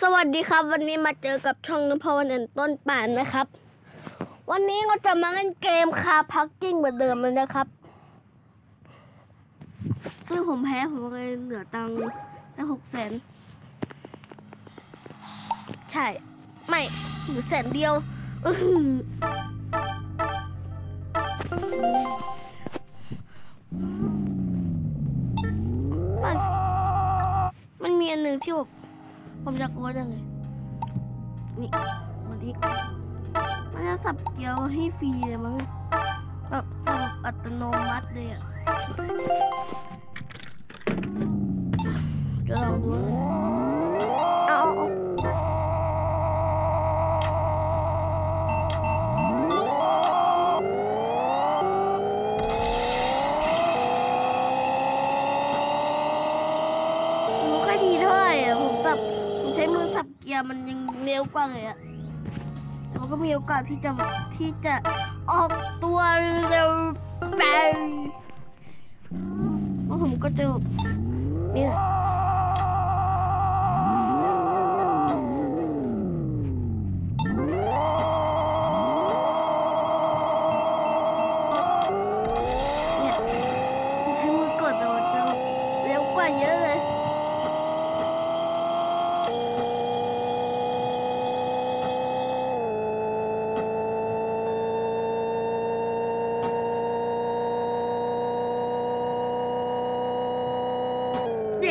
สวัสดีครับ วันนี้มาเจอกับช่องนพวันต้นป่านนะครับ วันนี้เราจะมาเล่นเกมคาพักกิ้งเหมือนเดิมเลยนะครับ ซึ่งผมแพ้ผมเลยเหลือตังค์แค่หกแสนใช่ ไม่หลือแสนเดียวมันมันมีอันหนึ่งที่ผม ผมจะโกดยังไงนี่มันอีกมันจะสับเกียวให้ฟรีเลยมั้งแบบสับอัตโนมัติเลยอะจะลองดู มันยังเร็วกว่าเลยอะมันก็มีโอกาสที่จะที่จะออกตัวเร็วไปเพราะผมก็จะนี่ยเนี่ย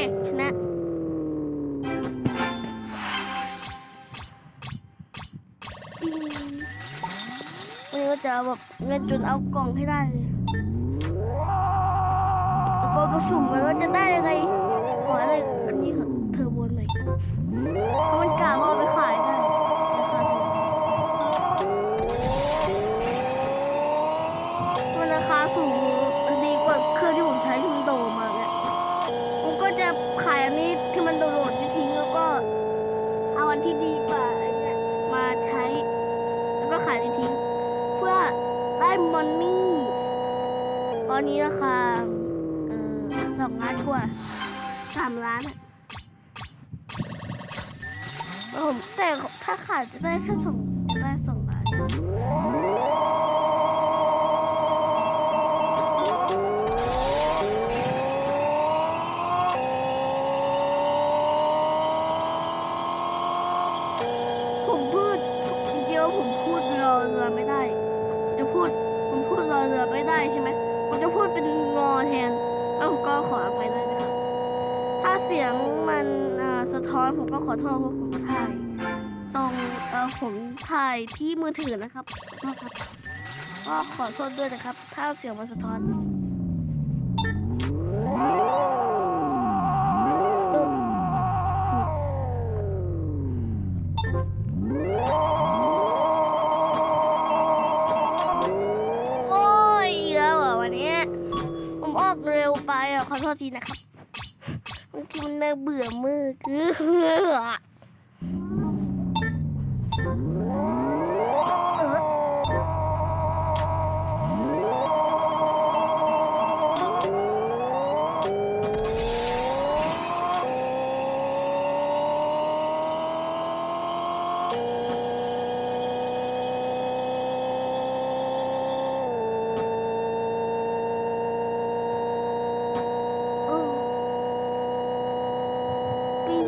กชนะวันนี้ก็จะแบบเงินจนเอากล่องให้ได้เลยแล้วก็มาสุ่มมันว่าจะได้อะไรขออะไรอันนี้ค่ะเทอร์โบนหน่อยเขาะมันกล่าวว่า ตอนนี้ราคาสองล้านกว่าสามล้านผมแต่ถ้าขายจะได้แค่สองได้สองล้านผมพูดเดียวผมพูดรอเรือไม่ได้จะพูดผมพูดรอเรือไม่ได้ใช่ไหม ผมจะพูดเป็นงอแทนแล้วผมก็ขออภัยด้วยนะครับถ้าเสียงมันสะท้อนผมก็ขอโทษเพราะผมถ่ายตรงเออผมถ่ายที่มือถือนะครับก็ขอโทษด้วยนะครับ ถ้าเสียงมันสะท้อน ทีนะครับบางทีมันน่าเบื่อมากเอ ปิ้ง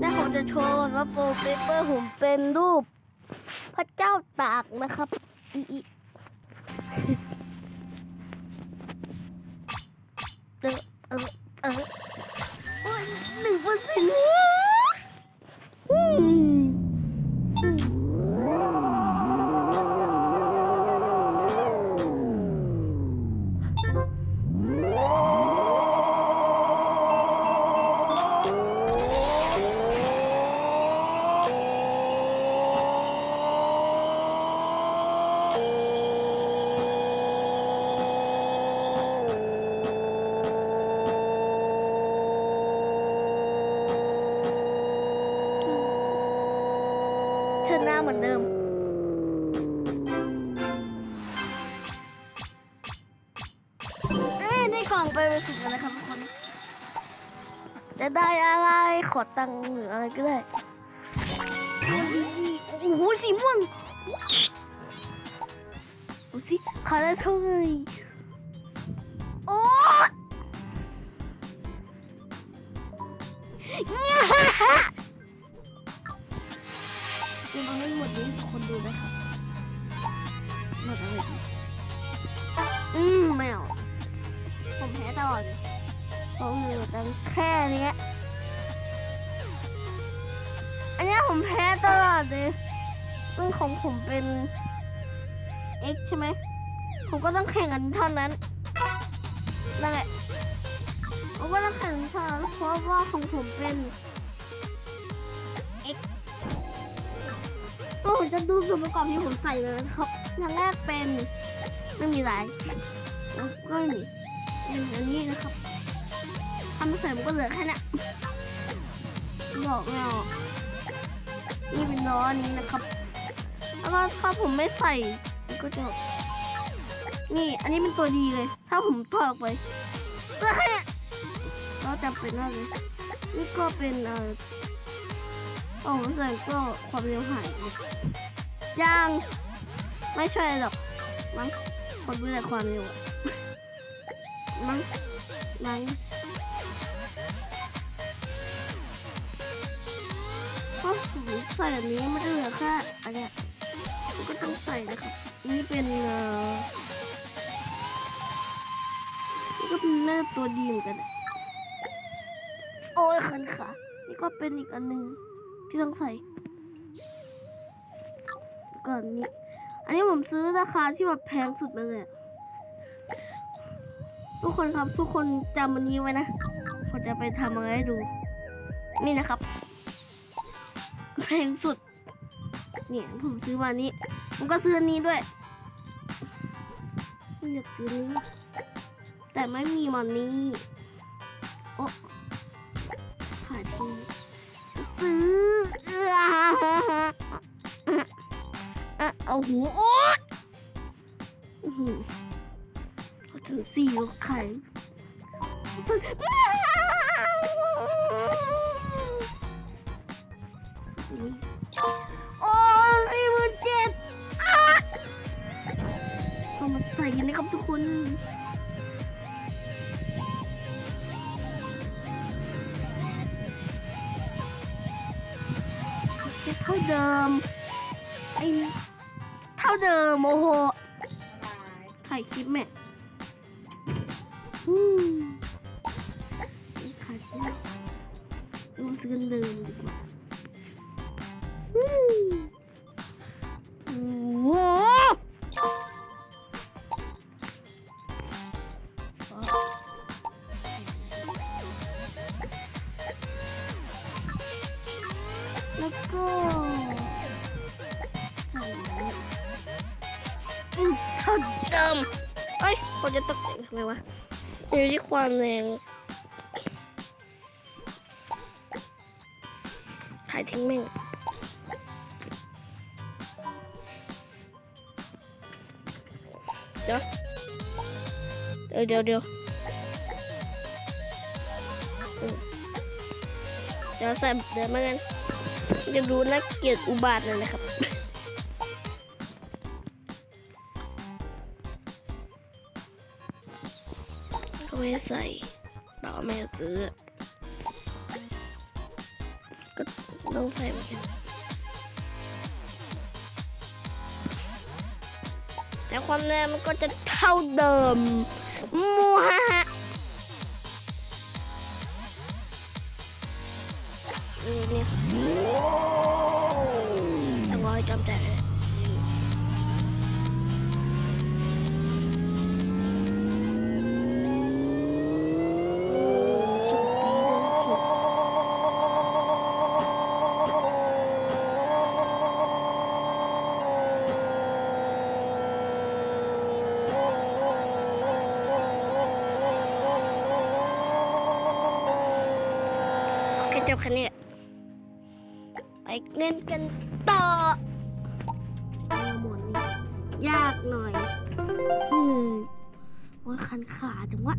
แล้วผมจะโชว์ว่าโปรเปเปอร์ผมเป็นรูป พระเจ้าตากนะครับอีอ ชนะเหมือนเดิม เอ้ยได้กล่องไปเป็นสิบแล้วนะครับทุกคนแต่จะได้อะไร ขอตังค์หรืออะไรก็ได้ โอ้โหสีม่วงดูสิขายได้เท่าไหร่โอ้เนี่ยยังเอา ไม่หมดนี้คนดูนะครับหมดอะไรดีอืมไม่เอาผมแพ้ตลอดเลยผมเหลือตังค์แค่เนี้ยอันเนี้ยผมแพ้ตลอดเลยซึ่งของผมเป็น X ใช่ไหม ผมก็ต้องแข่งกันเท่านั้นนั่นแหละผมก็ต้องแข่งเท่านั้นเพราะว่าของผมเป็น ก็ผมจะดูส่วนประกอบที่ผมใส่เลยนะครับอย่างแรกเป็นไม่มีอะไรแล้วก็นี่เป็นอันนี้นะครับทำไม่ใส่มันก็เหลือแค่นี้บอกไม่ออกนี่เป็นล้ออันนี้นะครับ แล้วก็ถ้าผมไม่ใส่ก็จะ นี่ อันนี้เป็นตัวดีเลย ถ้าผมถอดออกไปก็แค่เราจำเป็นมากเลยนี่ก็เป็นเอ่อ โอ้ใส่ก็ความเร็วหายยังไม่ใช่หรอกมั้งคนดูแต่ความเร็วอะมั้งมั้งเพราะผมใส่แบบนี้มันจะเหลือแค่อันเนี้ยก็ต้องใส่นะครับนี่เป็นเอ่อนี่ก็เป็นเลือดตัวดีเหมือนกันอะโอ้ยคันขานี่ก็เป็นอีกอันหนึ่ง ที่ต้องใส่ก่อนนี้ อันนี้ผมซื้อราคาที่แบบแพงสุดไปเลยทุกคนครับทุกคนจำวันนี้ไว้นะผมจะไปทำอะไรให้ดู นี่นะครับ แพงสุด เนี่ยผมซื้อมานี้ผมก็ซื้อนี้ด้วยอยากซื้อนี้แต่ไม่มีมันนี้โอ้ขายทีซื้อ อะเอาหูโอ๊ยอื้อหือเขาถือสี่ลูกไข่ซื้อโอ้สี่หมื่นเจ็ดอะเอามาใส่กันนะครับทุกคน เดิมไอเท่าเดิมโอ้โหถ่ายคลิปแม่ เท่าเดิมเอ้ยคนจะตกแต่งทำไมวะอยู่ที่ความแรงถ่ายทิ้งแม่งเดี๋ยวเดี๋ยวเดี๋ยวเดี๋ยวอืมเดี๋ยวใส่เดี๋ยวมากันจะดูน่าเกียดอุบาทเลยนะครับ ไม่ได้ใส่เราไม่ได้ซื้อ ก็ต้องใส่เหมือนกันแต่ความแรงมันก็จะเท่าเดิมมูฮะฮะเออเนี่ยต้องรอให้จำใจเลย เล่นกันต่อเอาหมดนี่ยากหน่อย อืมโอ้ยคันขาจังวะ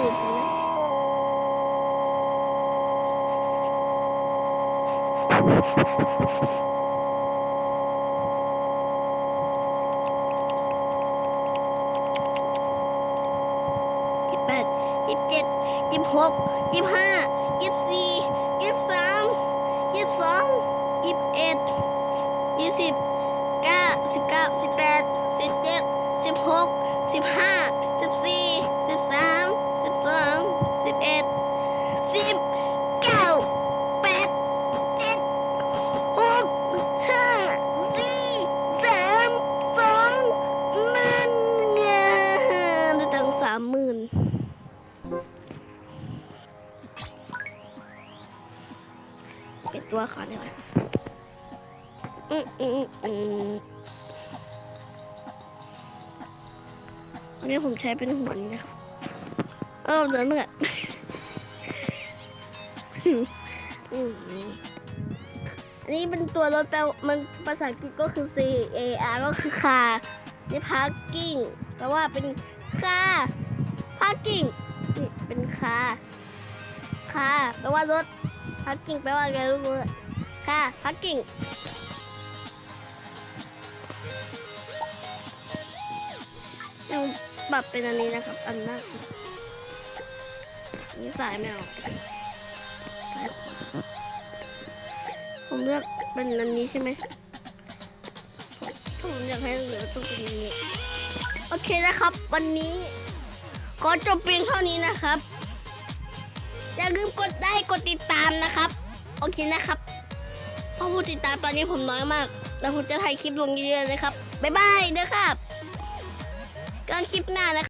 ตามตูดนะยี่สิบแปดยี่สิบเจ็ดยี่สิบหกยี่สิบห้ายี่สิบสี่ยี่สิบสามยี่สิบสองยี่สิบเอ็ดยี่สิบเก้าสิบเก้าสิบแปดสิบเจ็ดสิบหกสิบห้าสิบสี่สิบสาม เปลี่ยนตัวก่อนดีกว่าอืมอืมอืมอันนี้ผมใช้เป็นหัวนี้นะครับเออเดินมาอะอืมอันนี้เป็นตัวรถแปลมันภาษาอังกฤษก็คือ C A R ก็คือคานี่ parking แปลว่าเป็นคา parking นี่เป็นคาคาแปลว่ารถ parking แปลว่าอะไรรู้ไหมคา parking ยังปรับเป็นอันนี้นะครับ อันหน้านี่สายไม่เอาผมเลือกเป็นอันนี้ใช่ไหมผมอยากให้เหลือตรงนี้ โอเคนะครับ วันนี้ ขอจบเพียงเท่านี้นะครับ ลืมกดได้กดติดตามนะครับ โอเคนะครับเพราะผู้ติดตามตอนนี้ผมน้อยมาก แล้วผมจะถ่ายคลิปลงเยอะๆนะครับ บ๊ายบายเด้อครับก็คลิปหน้านะครับ